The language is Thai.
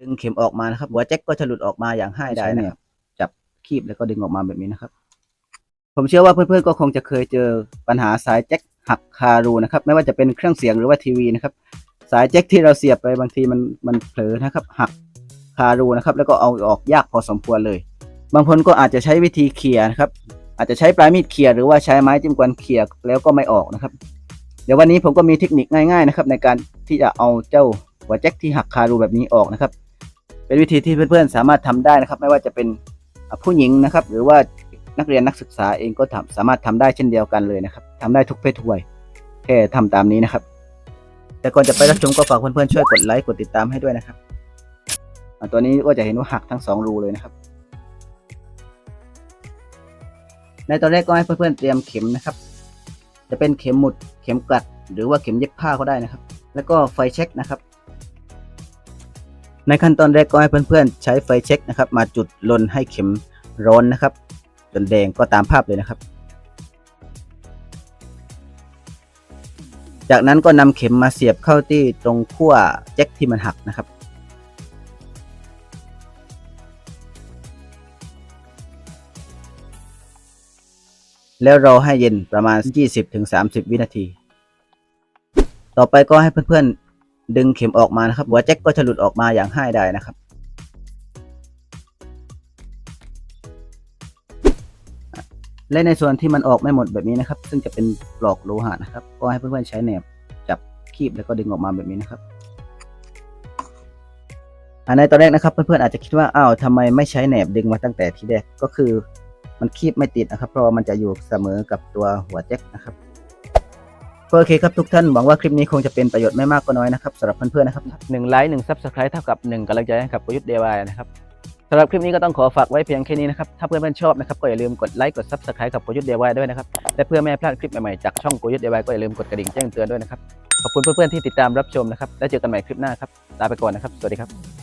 ดึงเข็มออกมานะครับ หัวแจ็คก็จะหลุดออกมาอย่างง่ายได้นะครับ จับคีบแล้วก็ดึงออกมาแบบนี้นะครับ ผมเชื่อว่าเพื่อนๆก็คงจะเคยเจอปัญหาสายแจ็คหักคารูนะครับ ไม่ว่าจะเป็นเครื่องเสียงหรือว่าทีวีนะครับ สายแจ็คที่เราเสียบไปบางทีมันมันเผลอนะครับ หักคารูนะครับ แล้วก็เอาออกยากพอสมควรเลย บางคนก็อาจจะใช้วิธีเขี่ยนะครับ อาจจะใช้ปลายมีดเขี่ยหรือว่าใช้ไม้จิ้มกวนเขี่ยแล้วก็ไม่ออกนะครับ เดี๋ยววันนี้ผมก็มีเทคนิคง่าย ๆนะครับ ในการที่จะเอาเจ้า หัวแจ็คที่หักคารูแบบนี้ออกนะครับ เป็นวิธีที่เพื่อนๆสามารถทำได้นะครับ ไม่ว่าจะเป็นผู้หญิงนะครับ หรือว่านักเรียนนักศึกษาเองก็ทำสามารถทำได้เช่นเดียวกันเลยนะครับทำได้ทุกเพศทุกวัยแค่ทำตามนี้นะครับ แต่ก่อนจะไปรับชมก็ฝากเพื่อนๆช่วยกดไลค์กดติดตามให้ด้วยนะครับตัวนี้ก็จะเห็นว่าหักทั้งสองรูเลยนะครับ ในตอนแรกก็ให้เพื่อนๆเตรียมเข็มนะครับ จะเป็นเข็มหมุดเข็มกลัด หรือว่าเข็มเย็บผ้าก็ได้นะครับ แล้วก็ไฟเช็คนะครับ ในขั้นตอนแรกก็ให้เพื่อนๆ ใช้ไฟเช็คนะครับ มาจุดลนให้เข็มร้อนนะครับจนแดงก็ตามภาพเลยนะครับ จากนั้นก็นำเข็มมาเสียบเข้าที่ตรงขั้วแจ็คที่มันหักนะครับ แล้วรอให้เย็นประมาณ 20-30 วินาที ต่อไปก็ให้เพื่อนๆ ดึงเข็มออกมานะครับ หัวแจ็คก็จะหลุดออกมาอย่างง่ายได้นะครับและในส่วนที่มันออกไม่หมดแบบนี้นะครับ ซึ่งจะเป็นปลอกโลหะนะครับ ก็ให้เพื่อนๆใช้แหนบจับคีบแล้วก็ดึงออกมาแบบนี้นะครับในตอนแรกนะครับเพื่อนๆอาจจะคิดว่าอ้าวทำไมไม่ใช้แหนบดึงมาตั้งแต่ที่แรกก็คือมันคีบไม่ติดนะครับ เพราะมันจะอยู่เสมอกับตัวหัวแจ็คนะครับ ก็โอเคครับทุกท่านหวังว่าคลิปนี้คงจะเป็นประโยชน์ไม่มากก็น้อยนะครับสำหรับเพื่อนๆนะครับหนึ่งไลค์หนึ่งซับสไครต์เท่ากับหนึ่งกำลังใจให้กับประยุทธ์เดวายนะครับสำหรับคลิปนี้ก็ต้องขอฝากไว้เพียงแค่นี้นะครับ ถ้าเพื่อนๆชอบนะครับก็อย่าลืมกดไลค์กดซับสไครต์กับประยุทธ์เดวายด้วยนะครับ และเพื่อไม่ให้พลาดคลิปใหม่ๆจากช่องประยุทธ์เดวายก็อย่าลืมกดกระดิ่งแจ้งเตือนด้วยนะครับ ขอบคุณเพื่อนๆที่ติดตามรับชมนะครับ แล้วเจอกันใหม่คลิปหน้าครับ ลาไปก่อนนะครับ สวัสดีครับ